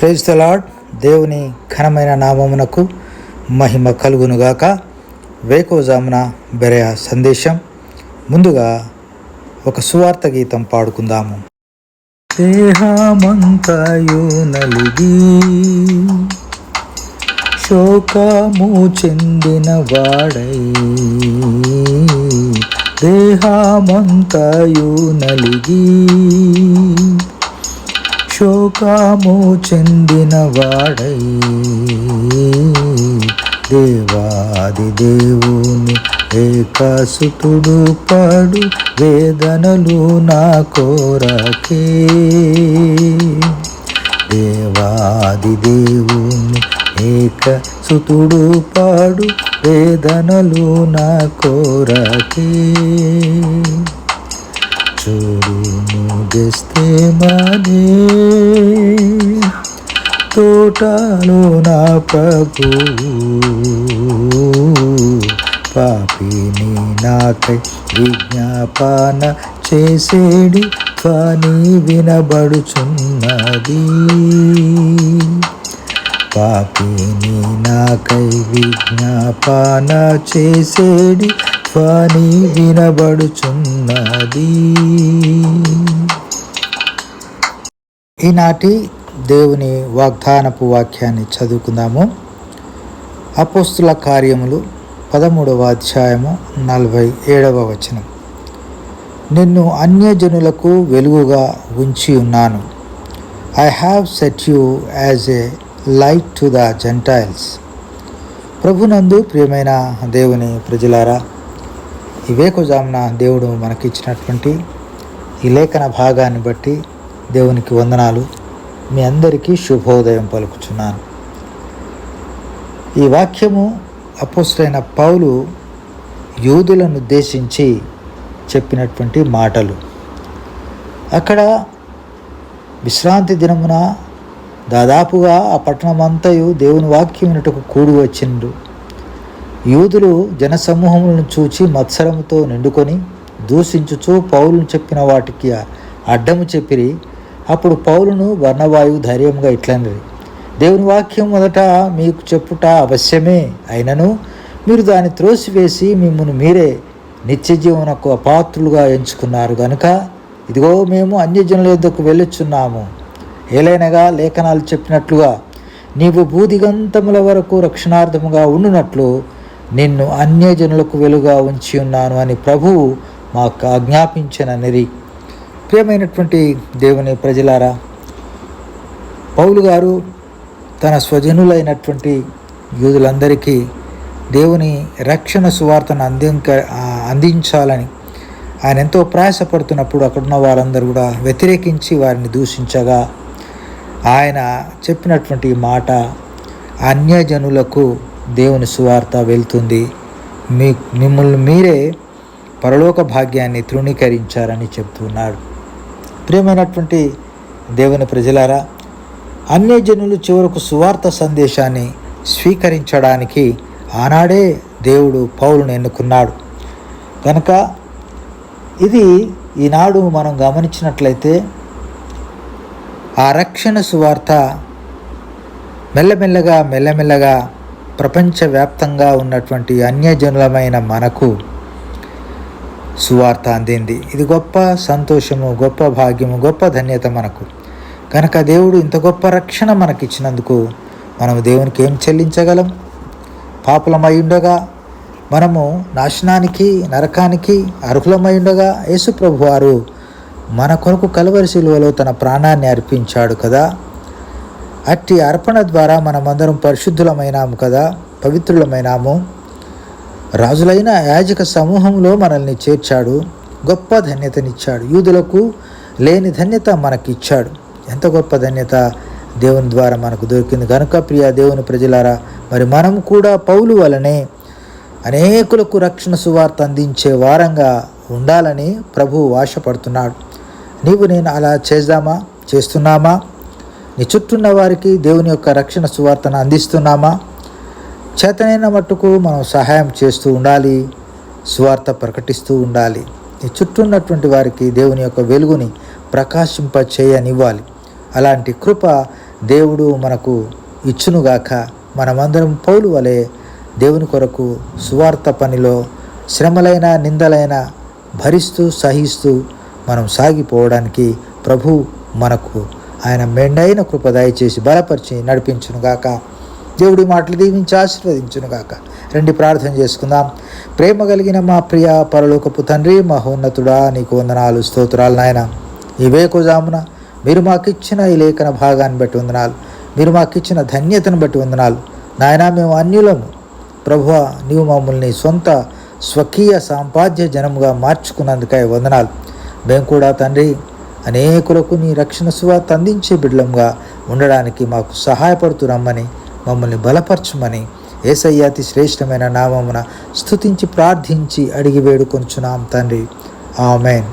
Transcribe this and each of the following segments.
Praise the lord దేవుని ఘనమైన నామమునకు మహిమ కలుగునుగాక. వేకోజామున బెరయ సందేశం. ముందుగా ఒక సువార్త గీతం పాడుకుందాము. దేహమంతయు నలిగి శోకము చెందిన వాడై దేహమంతయు నలిగి శోకాము చెందిన వాడై దేవాది దేవుని ఏకాసుతుడు పడు వేదనలు నా కోరకే. దేవాది దేవుని ఏక సుతుడు పాడు వేదనలు నా కోరకే. చూడును గెస్తే మానే. తోటలో నా ప్రభు. పాపిని నాకై విజ్ఞాపన చేసేడి ధ్వని వినబడుచున్నది. పాపిని నాకై విజ్ఞాపన చేసేడి ధ్వని వినబడుచున్నది. ఈనాటి దేవుని వాగ్దానపు వాక్యాన్ని చదువుకుందాము. అపోస్తుల కార్యములు పదమూడవ అధ్యాయము నలభై ఏడవ వచనం. నిన్ను అన్యజనులకు వెలుగుగా ఉంచి ఉన్నాను. I have set you as a light to the gentiles ప్రభునందు ప్రియమైన దేవుని ప్రజలారా ఈ దేవుడు మనకి ఇచ్చినటువంటి ఈ లేఖన భాగాన్ని బట్టి దేవునికి వందనాలు. మీ అందరికీ శుభోదయం పలుకుచున్నాను. ఈ వాక్యము అపోస్తులైన పౌలు యూదులను ఉద్దేశించి చెప్పినటువంటి మాటలు. అక్కడ విశ్రాంతి దినమున దాదాపుగా ఆ పట్టణమంతయు దేవుని వాక్యం కూడి వచ్చిండు. యూదులు జనసమూహములను చూచి మత్సరముతో నిండుకొని దూషించుచు పౌలును చెప్పిన వాటికి అడ్డము చెప్పిరి. అప్పుడు పౌలును వర్ణవాయువు ధైర్యంగా ఇట్లనిరి దేవుని వాక్యం మొదట మీకు చెప్పుట అవశ్యమే అయినను మీరు దాన్ని త్రోసివేసి మిమ్మల్ని మీరే నిత్య జీవనకు అపాత్రులుగా ఎంచుకున్నారు గనుక ఇదిగో మేము అన్యజనుల యొద్దకు వెళ్ళొచ్చున్నాము ఏలైనగా లేఖనాలు చెప్పినట్లుగా నీవు భూదిగంతముల వరకు రక్షణార్థముగా ఉండునట్లు నిన్ను అన్యజనులకు వెలుగా ఉంచి ఉన్నాను అని ప్రభువు మాకు ఆజ్ఞాపించననిరి. ప్రియమైనటువంటి దేవుని ప్రజలారా పౌలు గారు తన స్వజనులైనటువంటి యూదులందరికీ దేవుని రక్షణ సువార్తను అందింక అందించాలని ఆయన ఎంతో ప్రయాసపడుతున్నప్పుడు అక్కడున్న వారందరూ కూడా వ్యతిరేకించి వారిని దూషించగా ఆయన చెప్పినటువంటి మాట అన్యజనులకు దేవుని సువార్త వెళ్తుంది. మీ మిమ్మల్ని మీరే పరలోక భాగ్యాన్ని తృణీకరించారని చెప్తున్నాడు ప్రియమైనటువంటి దేవుని ప్రజలారా అన్యజనులు చివరకు సువార్త సందేశాన్ని స్వీకరించడానికి ఆనాడే దేవుడు పౌరుని ఎన్నుకున్నాడు. కనుక ఇది ఈనాడు మనం గమనించినట్లయితే ఆ రక్షణ సువార్త మెల్లమెల్లగా మెల్లమెల్లగా ప్రపంచవ్యాప్తంగా ఉన్నటువంటి అన్యజనులమైన మనకు సువార్త అందింది. ఇది గొప్ప సంతోషము గొప్ప భాగ్యము గొప్ప ధన్యత మనకు. కనుక దేవుడు ఇంత గొప్ప రక్షణ మనకిచ్చినందుకు మనం దేవునికి ఏం చెల్లించగలం? పాపులమై ఉండగా మనము నాశనానికి నరకానికి అర్హులమై ఉండగా యేసుప్రభు వారు మన కొరకు కలవరి శిలువలో తన ప్రాణాన్ని అర్పించాడు కదా. అట్టి అర్పణ ద్వారా మనమందరం పరిశుద్ధులమైనాము కదా పవిత్రులమైనాము. రాజులైన యాజక సమూహంలో మనల్ని చేర్చాడు గొప్ప ధన్యతనిచ్చాడు. యూదులకు లేని ధన్యత మనకిచ్చాడు. ఎంత గొప్ప ధన్యత దేవుని ద్వారా మనకు దొరికింది. కనుక ప్రియ దేవుని ప్రజలారా మరి మనం కూడా పౌలు వలనే అనేకులకు రక్షణ సువార్త అందించే వారంగా ఉండాలని ప్రభువు ఆశపడుతున్నాడు. నీవు నేను అలా చేద్దామా? చేస్తున్నామా? నీ చుట్టూన్న వారికి దేవుని యొక్క రక్షణ సువార్తను అందిస్తున్నామా? చేతనైన మట్టుకు మనం సహాయం చేస్తూ ఉండాలి సువార్త ప్రకటిస్తూ ఉండాలి. నీ చుట్టూ ఉన్నటువంటి వారికి దేవుని యొక్క వెలుగుని ప్రకాశింప చేయనివ్వాలి అలాంటి కృప దేవుడు మనకు ఇచ్చునుగాక మనమందరం పౌలు వలె దేవుని కొరకు సువార్త పనిలో శ్రమలైన నిందలైన భరిస్తూ సహిస్తూ మనం సాగిపోవడానికి ప్రభు మనకు ఆయన మెండైన కృప దయచేసి బలపరిచి నడిపించునుగాక. దేవుడి మాటలు దీవించి ఆశీర్వదించునుగాక. రండి ప్రార్థన చేసుకుందాం. ప్రేమ కలిగిన మా ప్రియ పరలోకపు తండ్రి మహోన్నతుడా నీకు వందనాలు స్తోత్రాలు నాయన. ఈ వేకుజామున మీరు మాకు ఇచ్చిన ఈ లేఖన భాగాన్ని బట్టి వందనాలు. మీరు మాకు ఇచ్చిన ధన్యతను బట్టి వందనాలు. నాయన మేము అన్యులము. ప్రభువ నీవు మమ్మల్ని సొంత స్వకీయ సాంపాద్య జనముగా మార్చుకున్నందుకై వందనాలు. మేము కూడా తండ్రి అనేకులకు నీ రక్షణ సువార్త అందించే బిడ్డలంగా ఉండడానికి మాకు సహాయపడుతురమ్మని మమ్మల్ని బలపరచుమని ఏసయ్యాతి శ్రేష్టమైన నామమున స్థుతించి ప్రార్థించి అడిగి వేడుకొంచున్నాం తండ్రి. ఆమెన్.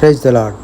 Praise the lord